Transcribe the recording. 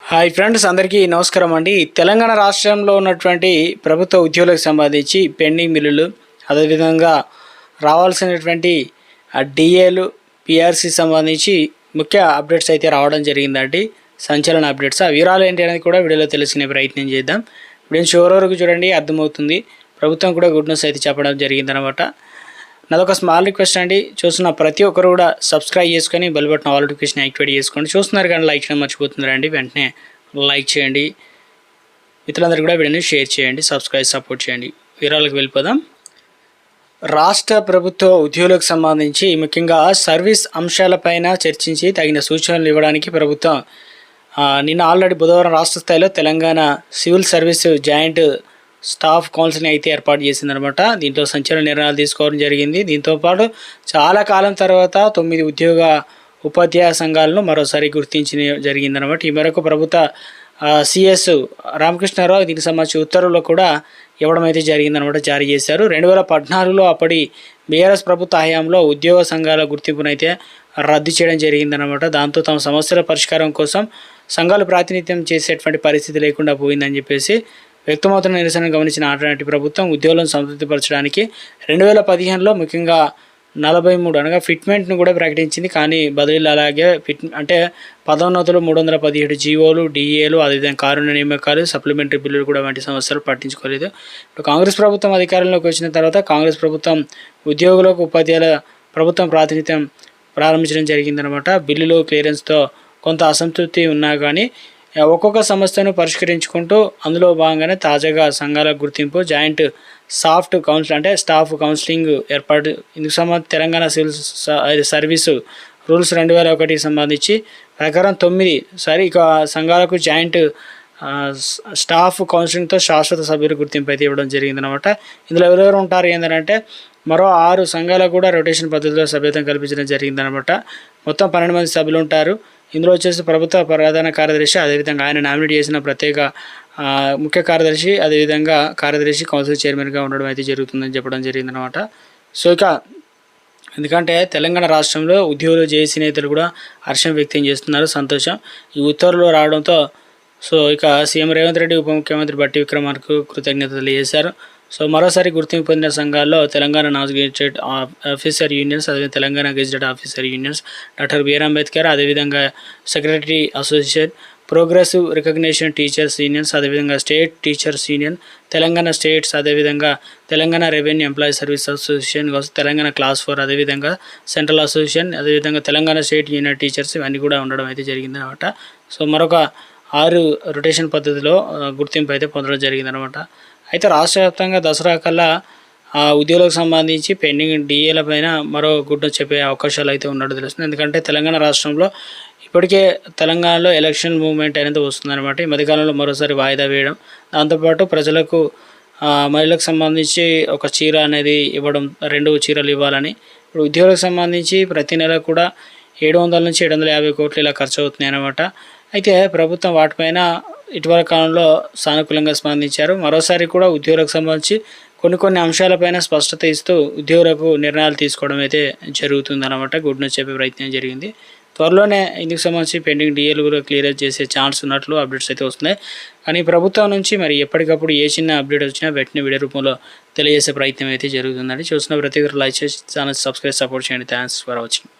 Hi friends అందరికీ నమస్కారం అండి. తెలంగాణ రాష్ట్రంలో ఉన్నటువంటి ప్రభుత్వ ఉద్యోగులకు సంబంధించి పెండింగ్ బిల్లులు అదేవిధంగా రావాల్సినటువంటి డిఏలు పిఆర్సి సంబంధించి ముఖ్య అప్డేట్స్ అయితే రావడం జరిగిందండి. సంచలన అప్డేట్స్. ఆ వివరాలు ఏంటి అనేది కూడా వీడియోలో తెలుసుకునే ప్రయత్నం చేద్దాం. వీడియో చివరి వరకు చూడండి అర్థమవుతుంది. ప్రభుత్వం కూడా గుడ్ న్యూస్ అయితే చెప్పడం జరిగిందనమాట నాదొక స్మాల్ రిక్వెస్ట్ అండి. చూస్తున్న ప్రతి ఒక్కరు కూడా సబ్స్క్రైబ్ చేసుకొని bell button all notification activate చేసుకోండి. చూస్తున్నారు కానీ లైక్ చేయడం మర్చిపోతున్నారండి. వెంటనే లైక్ చేయండి. మిత్రులందరూ కూడా వీడియోని షేర్ చేయండి. సబ్స్క్రైబ్ సపోర్ట్ చేయండి. వివరాలకు వెళ్ళిపోదాం. రాష్ట్ర ప్రభుత్వ ఉద్యోగులకు సంబంధించి ముఖ్యంగా సర్వీస్ అంశాలపైన చర్చించి తగిన సూచనలు ఇవ్వడానికి ప్రభుత్వం నిన్న ఆల్రెడీ బుధవారం రాష్ట్ర స్థాయిలో Telangana civil service joint staff కౌన్సిల్ని అయితే ఏర్పాటు చేసిందనమాట. దీంతో సంచలన నిర్ణయాలు తీసుకోవడం జరిగింది. దీంతో పాటు చాలా కాలం తర్వాత తొమ్మిది ఉద్యోగ ఉపాధ్యాయ సంఘాలను మరోసారి గుర్తించిన జరిగిందనమాట. ఈ మేరకు ప్రభుత్వ సిఎస్ రామకృష్ణారావు దీనికి సంబంధించి ఉత్తర్వులు కూడా ఇవ్వడం అయితే జరిగిందనమాట జారీ చేశారు. రెండు వేల పద్నాలుగులో అప్పటి బీఆర్ఎస్ ప్రభుత్వ హయాంలో ఉద్యోగ సంఘాల గుర్తింపునైతే రద్దు చేయడం జరిగిందనమాట. దాంతో తమ సమస్యల పరిష్కారం కోసం సంఘాలు ప్రాతినిధ్యం చేసేటువంటి పరిస్థితి లేకుండా పోయిందని చెప్పేసి వ్యక్తమవుతున్న నిరసన గమనించిన ఆటనాటి ప్రభుత్వం ఉద్యోగులను సంతృప్తిపరచడానికి రెండు వేల పదిహేనులో ముఖ్యంగా నలభై మూడు అనగా ఫిట్మెంట్ను కూడా ప్రకటించింది. కానీ బదిలీలు అలాగే ఫిట్ అంటే పదోన్నతులు మూడు వందల పదిహేడు జీవోలు డిఏలు అదేవిధంగా కారుణ్య నియామకాలు సప్లిమెంటరీ బిల్లులు కూడా వంటి సమస్యలు పట్టించుకోలేదు. ఇప్పుడు కాంగ్రెస్ ప్రభుత్వం అధికారంలోకి వచ్చిన తర్వాత కాంగ్రెస్ ప్రభుత్వం ఉద్యోగులకు ఉపాధ్యాయుల ప్రభుత్వం ప్రాతినిధ్యం ప్రారంభించడం జరిగిందనమాట బిల్లులు క్లియరెన్స్తో కొంత అసంతృప్తి ఉన్నా కానీ ఒక్కొక్క సమస్యను పరిష్కరించుకుంటూ అందులో భాగంగానే తాజాగా సంఘాల గుర్తింపు జాయింట్ సాఫ్ట్ కౌన్సిల్ అంటే స్టాఫ్ కౌన్సిలింగ్ ఏర్పాటు ఇందుకు సంబంధించి తెలంగాణ సివిల్ స- సర్వీసు రూల్స్ రెండు వేల ఒకటికి సంబంధించి ప్రకారం తొమ్మిది సారీ ఇక సంఘాలకు జాయింట్ స్టాఫ్ కౌన్సిలింగ్తో శాశ్వత సభ్యులు గుర్తింపు అయితే ఇవ్వడం జరిగిందనమాట ఇందులో ఎవరెవరు ఉంటారు ఏంటంటే మరో ఆరు సంఘాలకు కూడా రొటేషన్ పద్ధతిలో సభ్యత్వం కల్పించడం జరిగిందనమాట మొత్తం పన్నెండు మంది సభ్యులు ఉంటారు. ఇందులో వచ్చేసి ప్రభుత్వ ప్రధాన కార్యదర్శి అదేవిధంగా ఆయన నామినేట్ చేసిన ప్రత్యేక ముఖ్య కార్యదర్శి అదేవిధంగా కార్యదర్శి కౌన్సిల్ చైర్మన్గా ఉండడం అయితే జరుగుతుందని చెప్పడం జరిగిందనమాట సో ఇక ఎందుకంటే తెలంగాణ రాష్ట్రంలో ఉద్యోగులు జేఏసీ నేతలు కూడా హర్షం వ్యక్తం చేస్తున్నారు. సంతోషం. ఈ ఉత్తర్వులు రావడంతో సో ఇక సీఎం రేవంత్ రెడ్డి ఉప ముఖ్యమంత్రి బట్టి విక్రమార్కు కృతజ్ఞతలు చేశారు సో మరోసారి గుర్తింపు పొందిన సంఘాల్లో Telangana non gazetted officer unions అదే Telangana gazetted officer unions doctor B R Ambedkar అదేవిధంగా secretary association progressive recognition teachers unions అదేవిధంగా state teachers union Telangana states అదేవిధంగా Telangana revenue employee service association Telangana class four అదేవిధంగా central association అదేవిధంగా Telangana state union teachers ఇవన్నీ కూడా ఉండడం అయితే జరిగిందనమాట. సో మరొక ఆరు రొటేషన్ పద్ధతిలో గుర్తింపు అయితే పొందడం జరిగిందనమాట. అయితే రాష్ట్ర వ్యాప్తంగా దసరా కల్లా ఆ ఉద్యోగులకు సంబంధించి పెండింగ్ డిఏల పైన మరో గుడ్డ చెప్పే అవకాశాలు అయితే ఉన్నట్టు తెలుస్తుంది. ఎందుకంటే తెలంగాణ రాష్ట్రంలో ఇప్పటికే తెలంగాణలో ఎలక్షన్ మూవ్మెంట్ అనేది వస్తుందన్నమాట. ఈ మధ్యకాలంలో మరోసారి వాయిదా వేయడం. దాంతోపాటు ప్రజలకు మహిళలకు సంబంధించి ఒక చీర అనేది ఇవ్వడం రెండు చీరలు ఇవ్వాలని. ఇప్పుడు ఉద్యోగులకు సంబంధించి ప్రతి నెల కూడా ఏడు వందల నుంచి ఏడు వందల యాభై కోట్లు ఇలా ఖర్చు అవుతున్నాయి అన్నమాట అయితే ప్రభుత్వం వాటిపైన ఇటీవల కాలంలో సానుకూలంగా స్పందించారు. మరోసారి కూడా ఉద్యోగులకు సంబంధించి కొన్ని కొన్ని అంశాలపైన స్పష్టత ఇస్తూ ఉద్యోగులకు నిర్ణయాలు తీసుకోవడం అయితే జరుగుతుందన్నమాట. గుడ్ న్యూస్ చెప్పే ప్రయత్నం జరిగింది. త్వరలోనే ఇందుకు సంబంధించి పెండింగ్ డిఏలు కూడా క్లియర్ చేసే ఛాన్స్ ఉన్నట్లు అప్డేట్స్ అయితే వస్తున్నాయి. కానీ ప్రభుత్వం నుంచి మరి ఎప్పటికప్పుడు ఏ చిన్న అప్డేట్ వచ్చినా వెంటనే వీడియో రూపంలో తెలియజేసే ప్రయత్నం అయితే జరుగుతుందండి. చూసిన ప్రతి ఒక్కరు లైక్ చేసి ఛానల్ సబ్స్క్రైబ్ సపోర్ట్ చేయండి. Thanks for watching.